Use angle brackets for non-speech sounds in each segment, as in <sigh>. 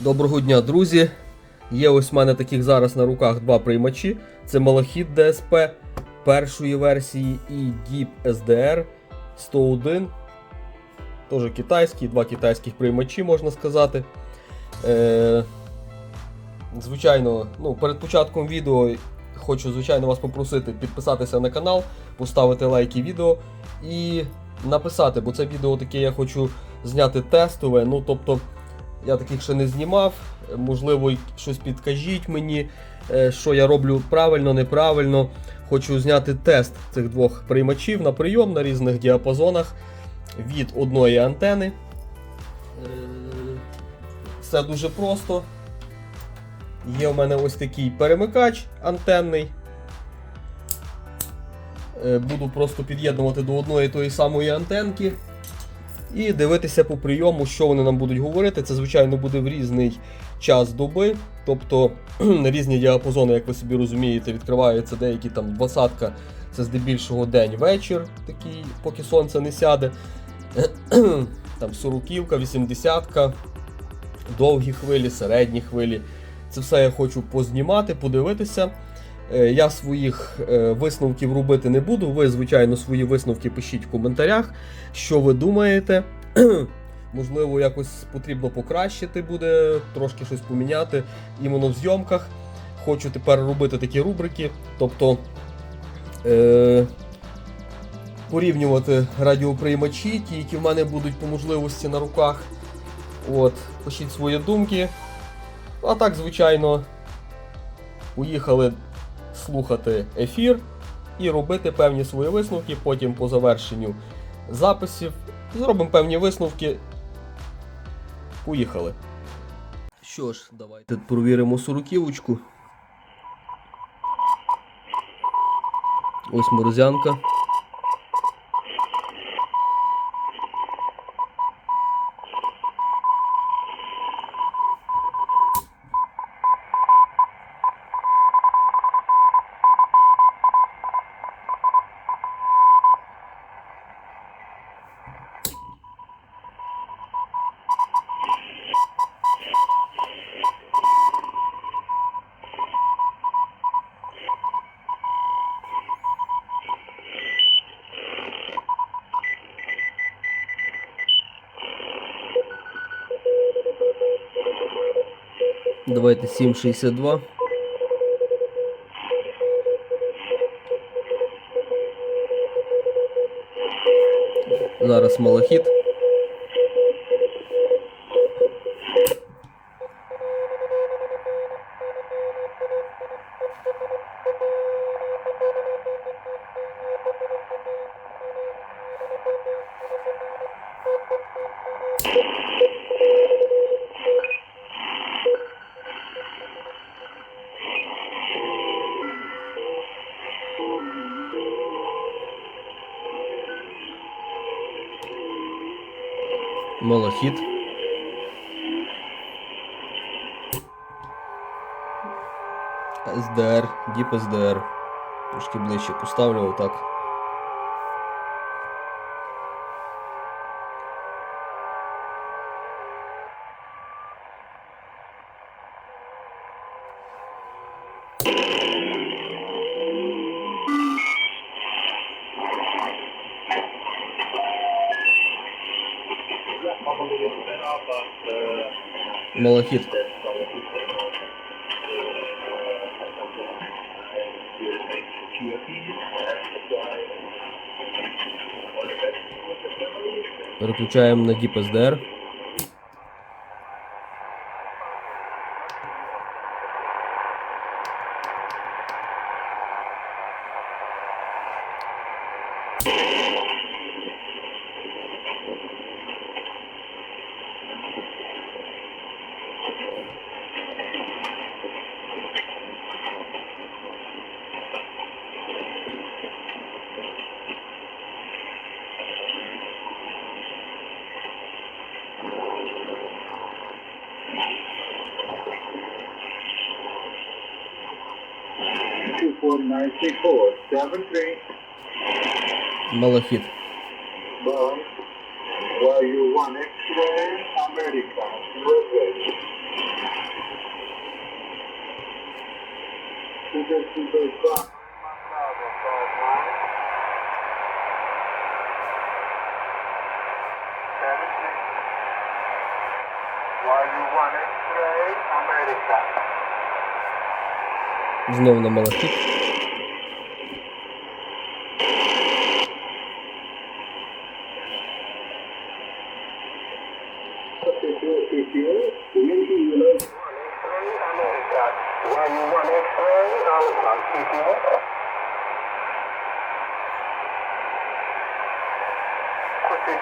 Доброго дня, друзі. Є ось в мене таких зараз на руках два приймачі. Це Малахіт DSP першої версії і Deep SDR 101. Теж китайські, два китайських приймачі, можна сказати. Е, звичайно, ну, перед початком відео хочу, звичайно, вас попросити підписатися на канал, поставити лайки відео і написати, бо це відео таке я хочу зняти тестове. Ну, тобто, я таких ще не знімав. Можливо, щось підкажіть мені, е, що я роблю правильно, неправильно. Хочу зняти тест цих двох приймачів на прийом на різних діапазонах від одної антени. Е, Все дуже просто. Є в мене ось такий перемикач антенний. Е, Буду просто під'єднувати до одної тої самої антенки і дивитися по прийому, що вони нам будуть говорити. Це, звичайно, буде в різний час доби. Тобто <clears throat> різні діапазони, як ви собі розумієте, відкриваються деякі там двадцятка, це здебільшого день-вечір, такий, поки сонце не сяде. <clears throat> Там сороківка, вісімдесятка, довгі хвилі, середні хвилі. Це все я хочу познімати, подивитися. Е, Я своїх е, висновків робити не буду. Ви, звичайно, свої висновки пишіть в коментарях, що ви думаєте. <clears throat> Можливо, якось потрібно покращити буде, трошки щось поміняти іменно в зйомках. Хочу тепер робити такі рубрики, тобто е, порівнювати радіоприймачі, ті, які в мене будуть по можливості на руках. От, пишіть свої думки. А так, звичайно, поїхали слухати ефір і робити певні свої висновки. Потім по завершенню записів зробимо певні висновки. Поїхали. Що ж, давайте провіримо сороківочку. Ось морозянка. Давайте 7,62. Зараз малахіт. Малахіт. СДР, Deep СДР. Трошки ближче поставлю отак. малахіт. Переключаємо на DeepSDR. 94, 73. Малахит. Well, well, you want X-ray, America, USA. Super, super, super. Знову на малахіт.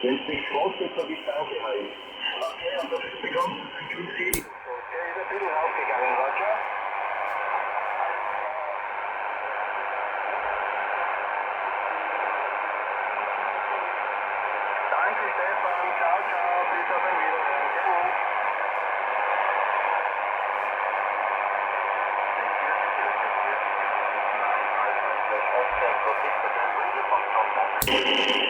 Wenn es nicht groß ist, dann ist auch geheilt. Okay, und das ist die ganze Security. Der ist ein bisschen rausgegangen, Roger. Danke, Stefan. Ciao, ciao. Bis auf ein Wiedersehen. Thank you.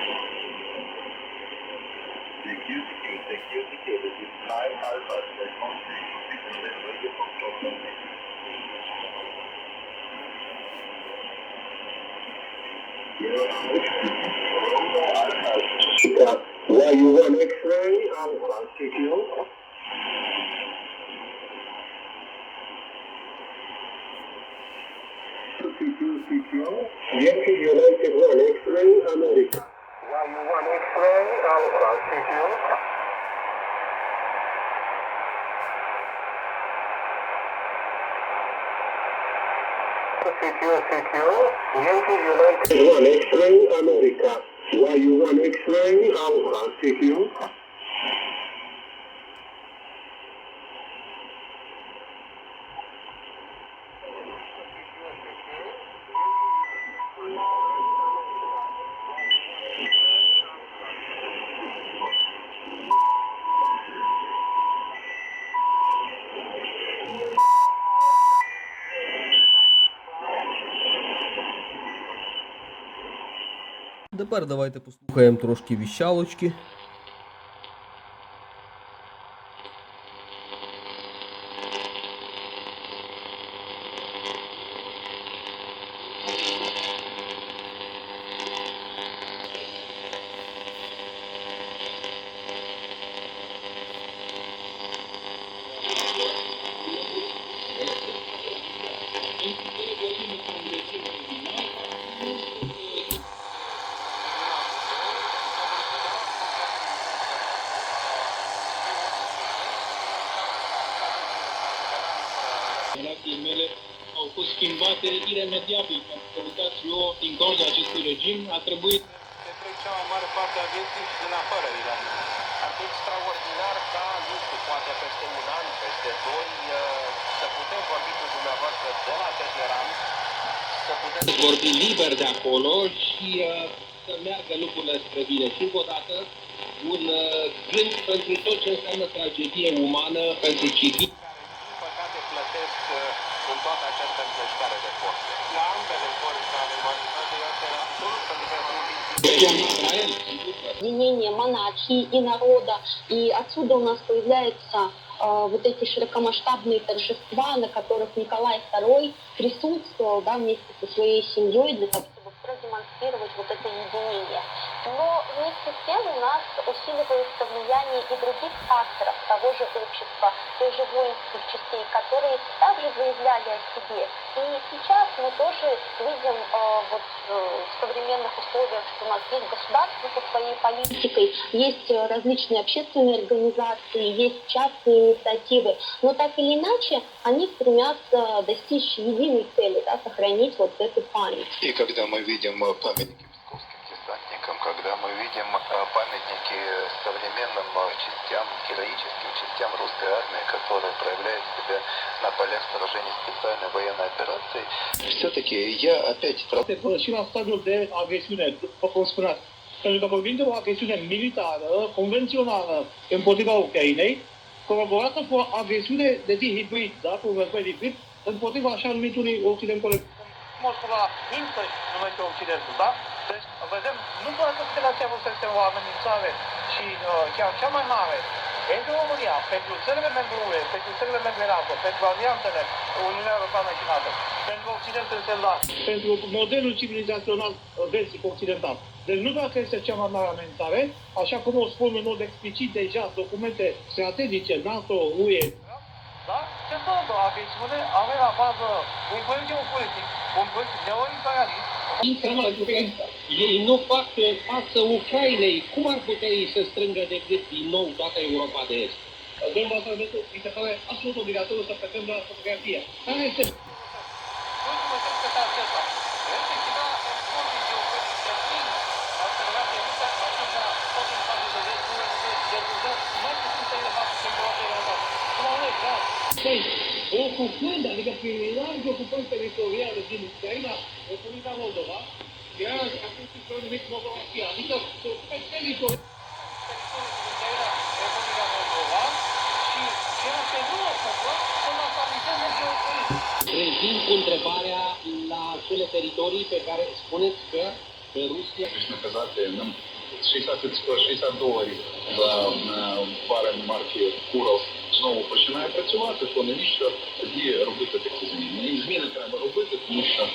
Brown Brown CTO. CTO, CTO. Yankee United 1 X-Ray America. 1 X-Ray Alpha CTO. CTO, CTO. Yankee United 1 X-Ray America. YU1 X-Ray Alpha Тепер давайте послухаємо трошки віщалочки. Fost schimbate iremediabil, pentru că uitați, eu, din cauza acestui regim, a trebuit petrec cea mai mare parte a vieții și din afara Iranului. Ar fi extraordinar ca, nu știu, poate peste un an, peste doi, uh, să putem vorbi cu dumneavoastră de la Teheran, să putem vorbi liber de acolo și uh, să meargă lucrurile spre bine. Și încă o dată, un uh, gând pentru tot ce înseamnă tragedie umană, pentru civili. În toată această încleștare de forțe. La ambele părți ale sigur că объединение монархии и народа. И отсюда у нас появляются э, вот эти широкомасштабные торжества, на которых Николай II присутствовал да, вместе со своей семьей для того, чтобы продемонстрировать вот это единение. Но вместе с тем у нас усиливается влияние и других факторов того же общества, той же воинских частей, которые также заявляли о себе. И сейчас мы тоже видим э, вот э, в современных условиях, что у нас есть государство со своей политикой, есть э, различные общественные организации, есть частные инициативы, но так или иначе они стремятся достичь единой цели, да, сохранить вот эту память. И когда мы видим памятники московским десантникам, памятникам, когда мы видим э, памятники современным э, частям, героическим частям русской армии, которые проявляют себя на полях сражений специальной военной операции. Все-таки я опять Până și la stadiul de agresiune, după cum spuneați. Pentru că vorbim de o agresiune militară, convențională, împotriva Ucrainei, colaborată cu o agresiune de tip hibrid, da? cu un război hibrid, împotriva așa numitului Occidentului. Moscova însă numește Occidentul, da? Deci, vedem, nu doar că Federația Rusă este o amenințare și uh, chiar cea mai mare pentru România, pentru țările membre UE, pentru țările membre NATO, pentru alianțele Uniunea Europeană și NATO, pentru Occidentul estelar. pentru modelul civilizațional vestic occidental. Deci nu doar că este cea mai mare amenințare, așa cum o spun în mod explicit deja documente strategice NATO, UE, Da? Ce înseamnă o agresiune are la bază un proiect geopolitic, un proiect neoliberalist, ei nu fac față Ucrainei. Cum ar putea ei să strângă decât din nou toată Europa de Est? Domnul Vasiliu, mi se pare absolut obligatoriu să plecăm la fotografie. Care este? Păi, ocupând, adică prin largi ocupări teritoriale din Ucraina, Republica Moldova, era atunci ce numit Moldovia, adică pe teritoriul Teritoriul din Ucraina, Republica Moldova și ceea ce nu ocupă sunt la stabilități geopolitice. Revin cu întrebarea la acele teritorii pe care spuneți că că Rusia наказати нам 60, 60 доларів за е, барель марки Курал знову починає працювати, то навіщо тоді робити такі зміни? І зміни треба робити, тому що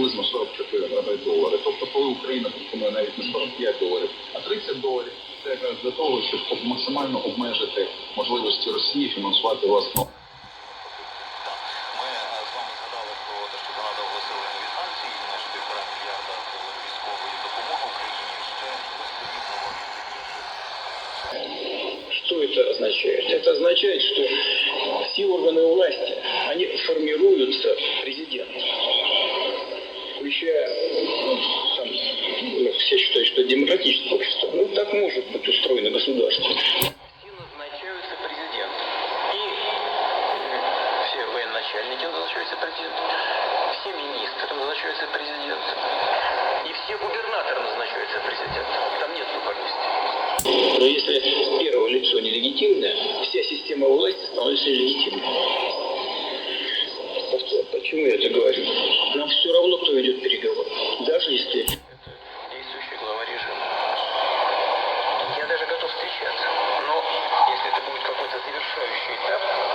приблизно 44 долари. Тобто, коли Україна пропонує навіть не 45 доларів, а 30 доларів, це якраз для того, щоб максимально обмежити можливості Росії фінансувати власну Ми е, з вами згадали про те, що Канада оголосила нові санкції і майже півтора мільярда доларів військової допомоги Україні ще відповідного Что это означает? Это означает, что все органы власти, они формируются президентом. Включая, там, ну, все считают, что демократическое общество. Ну, так может быть устроено государство. Назначаются президентом. И э, все военачальники назначаются президентом. Все министры назначаются президентом. И все губернаторы назначаются президентом. Там нет выборности. Но если первое лицо нелегитимное, вся система власти становится нелегитимной. Почему я это говорю? Нам все равно, кто ведет переговоры. Даже если это действующий глава режима. Я даже готов встречаться. Но если это будет какой-то завершающий этап,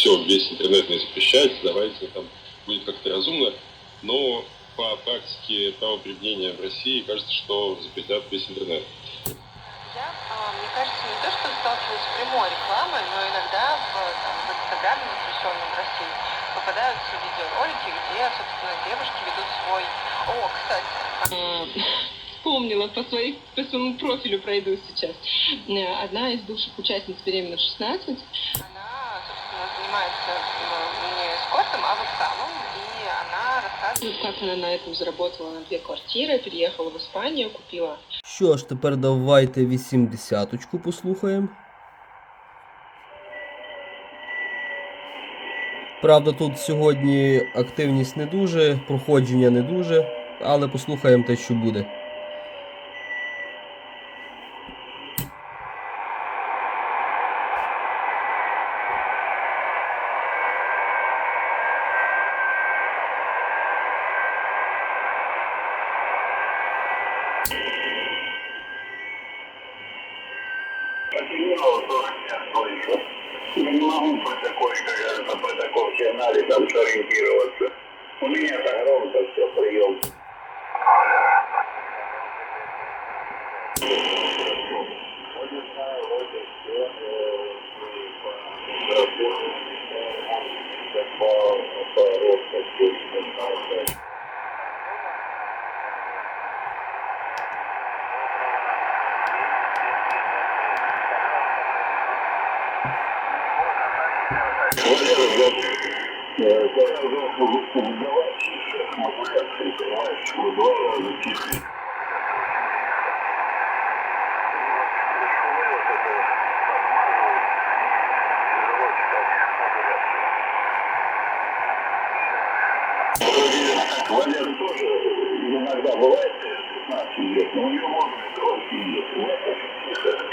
все, весь интернет не запрещать, давайте там будет как-то разумно, но по практике правоприменения в России кажется, что запретят весь интернет. Я, а, мне кажется, не то, что сталкиваюсь с прямой рекламой, но иногда в, там, в Инстаграме, запрещенном в России, попадаются видеоролики, где, собственно, девушки ведут свой... О, кстати, <laughs> вспомнила, по, своей, по своему профилю пройду сейчас. Э, одна из бывших участниц «Беременна 16», она, собственно, занимается э, не спортом, а вокзалом, и она рассказывает, как она на этом заработала на две квартиры, переехала в Испанию, купила... Що ж, тепер давайте вісімдесяточку послухаємо. Правда, тут сьогодні активність не дуже, проходження не дуже, але послухаємо те, що буде. Иногда бывает, 15 лет, но у него может кровь идет. У вас очень тихо.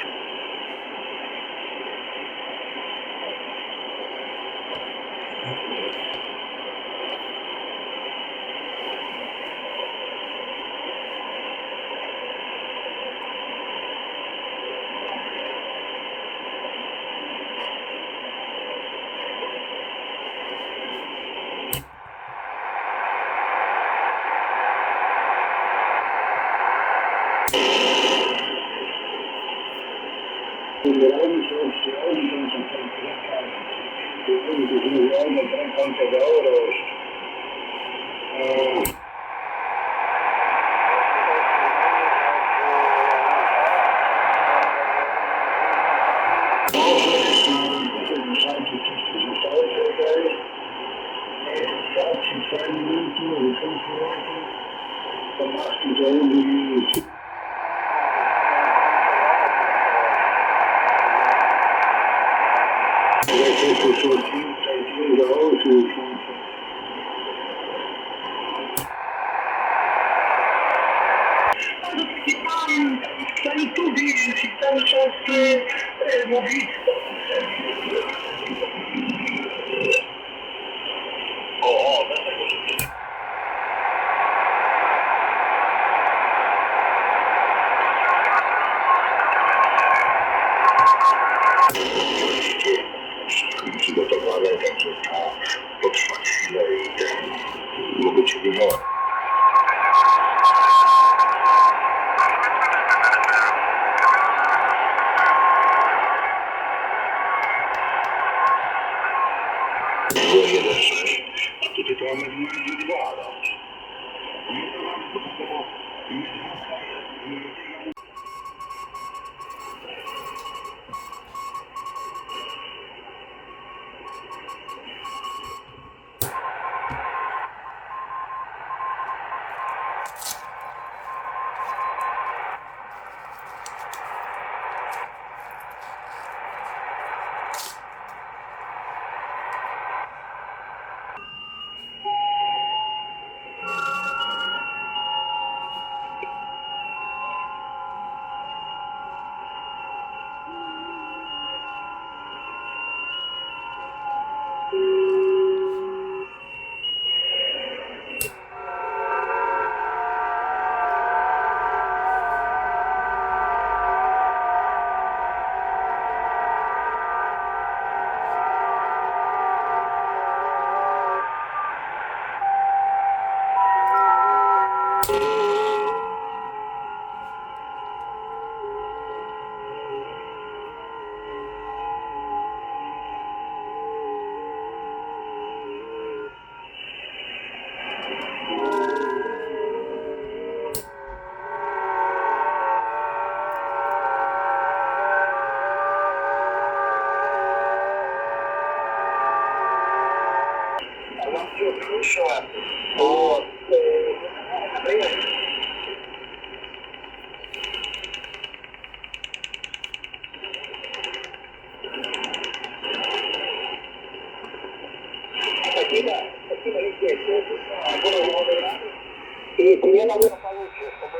Получше, чтобы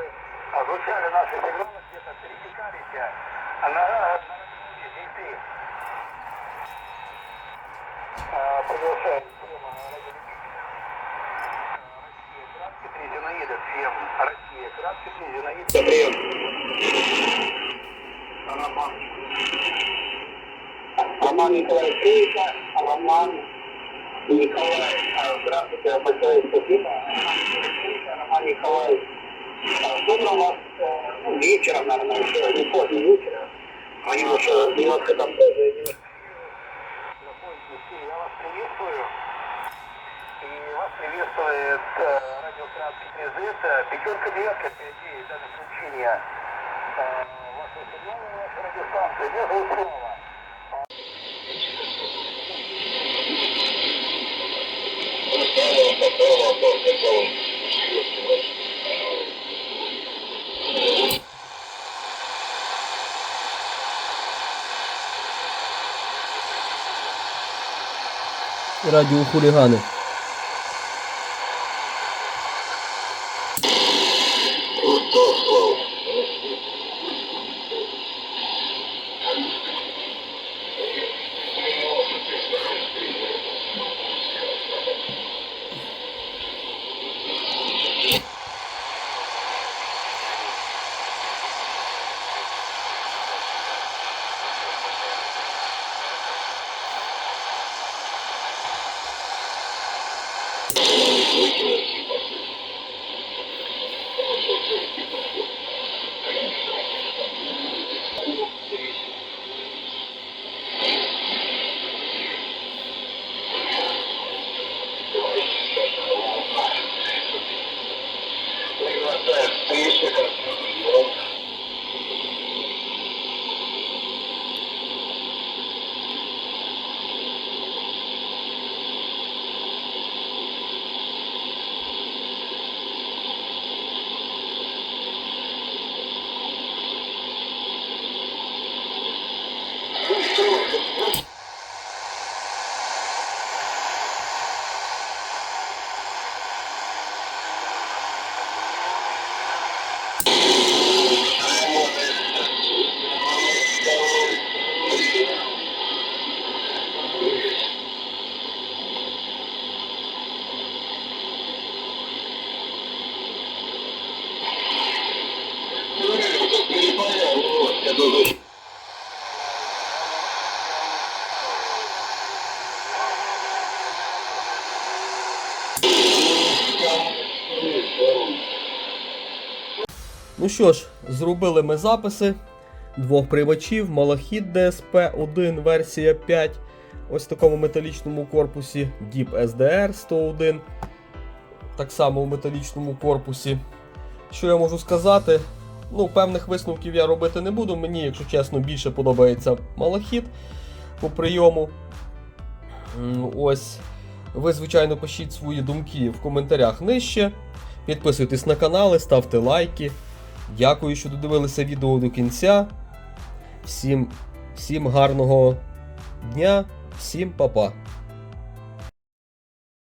а, звучали наши сигналы, где-то пересекались а, на, на радиоволне DP. А, Приглашаем фирма радиолюбителя. Россия, краски три зинаида, всем. Россия, краски три зинаида. Прием. Роман. Роман Николаевич Роман Николай, здравствуйте. Роман Николаевич Кейка, Роман Николаевич. Доброго вас ну, вечера, наверное, еще не поздно вечера. Они еще немножко там тоже немножко я вас приветствую. И вас приветствует э, радио Краткий Призыв. Пятерка, девятка, впереди даже включение вашего сигнала, вашей радиостанции. Меня зовут Слава. Radio Kulihane. Ну що ж, зробили ми записи двох приймачів, Малахіт DSP-1 версія 5. Ось в такому металічному корпусі Deep SDR 101. Так само в металічному корпусі. Що я можу сказати? Ну, певних висновків я робити не буду. Мені, якщо чесно, більше подобається Малахіт по прийому. Ось. Ви, звичайно, пишіть свої думки в коментарях нижче. Підписуйтесь на канали, ставте лайки. Дякую, що додивилися відео до кінця. Всім, всім гарного дня, всім па-па.